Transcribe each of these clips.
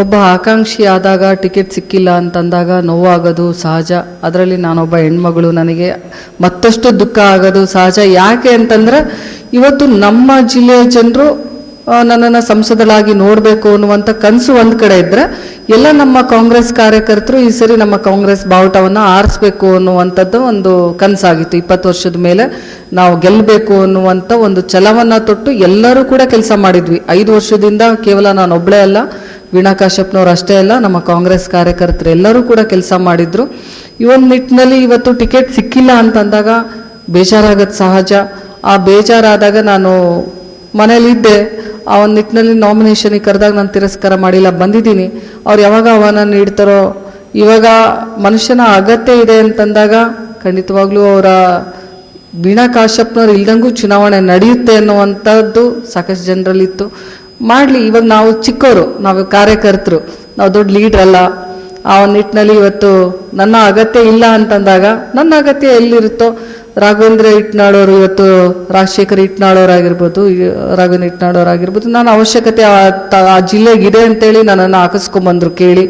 ಒಬ್ಬ ಆಕಾಂಕ್ಷಿ ಆದಾಗ ಟಿಕೆಟ್ ಸಿಕ್ಕಿಲ್ಲ ಅಂತಂದಾಗ ನೋವಾಗೋದು ಸಹಜ. ಅದರಲ್ಲಿ ನಾನೊಬ್ಬ ಹೆಣ್ಮಗಳು ನನಗೆ ಮತ್ತಷ್ಟು ದುಃಖ ಆಗೋದು ಸಹಜ. ಯಾಕೆ ಅಂತಂದ್ರೆ ಇವತ್ತು ನಮ್ಮ ಜಿಲ್ಲೆಯ ಜನರು ನನ್ನನ್ನು ಸಂಸದಳಾಗಿ ನೋಡಬೇಕು ಅನ್ನುವಂಥ ಕನಸು ಒಂದು ಕಡೆ ಇದ್ದರೆ ಎಲ್ಲ ನಮ್ಮ ಕಾಂಗ್ರೆಸ್ ಕಾರ್ಯಕರ್ತರು ಈ ಸರಿ ನಮ್ಮ ಕಾಂಗ್ರೆಸ್ ಬಾವುಟವನ್ನು ಆರಿಸ್ಬೇಕು ಅನ್ನುವಂಥದ್ದು ಒಂದು ಕನಸಾಗಿತ್ತು. ಇಪ್ಪತ್ತು ವರ್ಷದ ಮೇಲೆ ನಾವು ಗೆಲ್ಲಬೇಕು ಅನ್ನುವಂಥ ಒಂದು ಛಲವನ್ನು ತೊಟ್ಟು ಎಲ್ಲರೂ ಕೂಡ ಕೆಲಸ ಮಾಡಿದ್ವಿ. ಐದು ವರ್ಷದಿಂದ ಕೇವಲ ನಾನು ಒಬ್ಬಳೇ ಅಲ್ಲ ವೀಣಾ ಕಾಶ್ಯಪ್ನವ್ರು ಅಷ್ಟೇ ಅಲ್ಲ, ನಮ್ಮ ಕಾಂಗ್ರೆಸ್ ಕಾರ್ಯಕರ್ತರು ಎಲ್ಲರೂ ಕೂಡ ಕೆಲಸ ಮಾಡಿದ್ರು. ಈ ಒಂದು ನಿಟ್ಟಿನಲ್ಲಿ ಇವತ್ತು ಟಿಕೆಟ್ ಸಿಕ್ಕಿಲ್ಲ ಅಂತಂದಾಗ ಬೇಜಾರಾಗೋದು ಸಹಜ. ಆ ಬೇಜಾರಾದಾಗ ನಾನು ಮನೇಲಿದ್ದೆ. ಆ ಒಂದು ನಿಟ್ಟಿನಲ್ಲಿ ನಾಮಿನೇಷನಿಗೆ ಕರೆದಾಗ ನಾನು ತಿರಸ್ಕಾರ ಮಾಡಿಲ್ಲ, ಬಂದಿದ್ದೀನಿ. ಅವ್ರು ಯಾವಾಗ ಆಹ್ವಾನ ನೀಡ್ತಾರೋ, ಇವಾಗ ಮನುಷ್ಯನ ಅಗತ್ಯ ಇದೆ ಅಂತಂದಾಗ ಖಂಡಿತವಾಗ್ಲೂ ಅವರ ವೀಣಾ ಕಾಶ್ಯಪ್ನವ್ರು ಇಲ್ದಂಗೂ ಚುನಾವಣೆ ನಡೆಯುತ್ತೆ ಅನ್ನುವಂಥದ್ದು ಸಾಕಷ್ಟು ಜನರಲ್ಲಿತ್ತು. ಮಾಡಲಿ, ಇವಾಗ ನಾವು ಚಿಕ್ಕವರು ನಾವು ಕಾರ್ಯಕರ್ತರು, ನಾವು ದೊಡ್ಡ ಲೀಡ್ರ್ ಅಲ್ಲ. ಆ ನಿಟ್ಟಿನಲ್ಲಿ ಇವತ್ತು ನನ್ನ ಅಗತ್ಯ ಇಲ್ಲ ಅಂತಂದಾಗ, ನನ್ನ ಅಗತ್ಯ ಎಲ್ಲಿರುತ್ತೋ, ರಾಘವೇಂದ್ರ ಇಟ್ನಾಳೋರು ಇವತ್ತು, ರಾಜಶೇಖರ್ ಇಟ್ನಾಳೋರಾಗಿರ್ಬೋದು ರಾಘವೇಂದ್ರ ಇಟ್ನಾಳೋರಾಗಿರ್ಬೋದು, ನಾನು ಅವಶ್ಯಕತೆ ಆ ಜಿಲ್ಲೆಗೆ ಇದೆ ಅಂತೇಳಿ ನನ್ನನ್ನು ಹಾಕಿಸ್ಕೊಂಬಂದ್ರು ಕೇಳಿ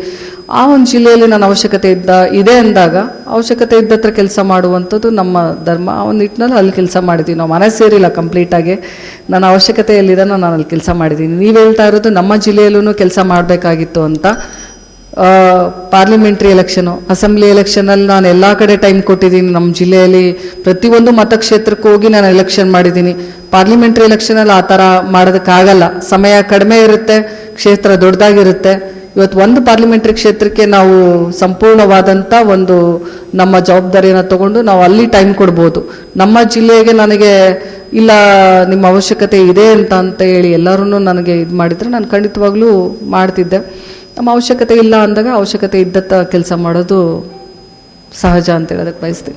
ಆ ಒಂದು ಜಿಲ್ಲೆಯಲ್ಲಿ ನನ್ನ ಅವಶ್ಯಕತೆ ಇದ್ದ, ಇದೆ ಅಂದಾಗ ಅವಶ್ಯಕತೆ ಇದ್ದತ್ರ ಕೆಲಸ ಮಾಡುವಂಥದ್ದು ನಮ್ಮ ಧರ್ಮ. ಆ ಒಂದು ನಿಟ್ಟಿನಲ್ಲಿ ಅಲ್ಲಿ ಕೆಲಸ ಮಾಡಿದ್ದೀವಿ ನಾವು ಮನೆ ಸೇರಿಲ್ಲ ಕಂಪ್ಲೀಟಾಗಿ ನನ್ನ ಅವಶ್ಯಕತೆ ಎಲ್ಲಿದೆ ನಾನು ಅಲ್ಲಿ ಕೆಲಸ ಮಾಡಿದ್ದೀನಿ ನೀವು ಹೇಳ್ತಾ ಇರೋದು ನಮ್ಮ ಜಿಲ್ಲೆಯಲ್ಲೂ ಕೆಲಸ ಮಾಡಬೇಕಾಗಿತ್ತು ಅಂತ. ಪಾರ್ಲಿಮೆಂಟ್ರಿ ಎಲೆಕ್ಷನು ಅಸೆಂಬ್ಲಿ ಎಲೆಕ್ಷನಲ್ಲಿ ನಾನು ಎಲ್ಲ ಕಡೆ ಟೈಮ್ ಕೊಟ್ಟಿದ್ದೀನಿ ನಮ್ಮ ಜಿಲ್ಲೆಯಲ್ಲಿ ಪ್ರತಿಯೊಂದು ಮತಕ್ಷೇತ್ರಕ್ಕೆ ಹೋಗಿ ನಾನು ಎಲೆಕ್ಷನ್ ಮಾಡಿದ್ದೀನಿ ಪಾರ್ಲಿಮೆಂಟ್ರಿ ಎಲೆಕ್ಷನಲ್ಲಿ ಆ ಥರ ಮಾಡೋದಕ್ಕಾಗಲ್ಲ. ಸಮಯ ಕಡಿಮೆ ಇರುತ್ತೆ, ಕ್ಷೇತ್ರ ದೊಡ್ಡದಾಗಿರುತ್ತೆ. ಇವತ್ತು ಒಂದು ಪಾರ್ಲಿಮೆಂಟ್ರಿ ಕ್ಷೇತ್ರಕ್ಕೆ ನಾವು ಸಂಪೂರ್ಣವಾದಂಥ ಒಂದು ನಮ್ಮ ಜವಾಬ್ದಾರಿಯನ್ನು ತಗೊಂಡು ನಾವು ಅಲ್ಲಿ ಟೈಮ್ ಕೊಡ್ಬೋದು. ನಮ್ಮ ಜಿಲ್ಲೆಗೆ ನನಗೆ ಇಲ್ಲ, ನಿಮ್ಮ ಅವಶ್ಯಕತೆ ಇದೆ ಅಂತ ಅಂತ ಹೇಳಿ ಎಲ್ಲರೂ ನನಗೆ ಇದು ಮಾಡಿದರೆ ನಾನು ಖಂಡಿತವಾಗ್ಲೂ ಮಾಡ್ತಿದ್ದೆ. ನಮ್ಮ ಅವಶ್ಯಕತೆ ಇಲ್ಲ ಅಂದಾಗ ಅವಶ್ಯಕತೆ ಇದ್ದತ್ತ ಕೆಲಸ ಮಾಡೋದು ಸಹಜ ಅಂತ ಹೇಳೋದಕ್ಕೆ ಬಯಸ್ತೀನಿ.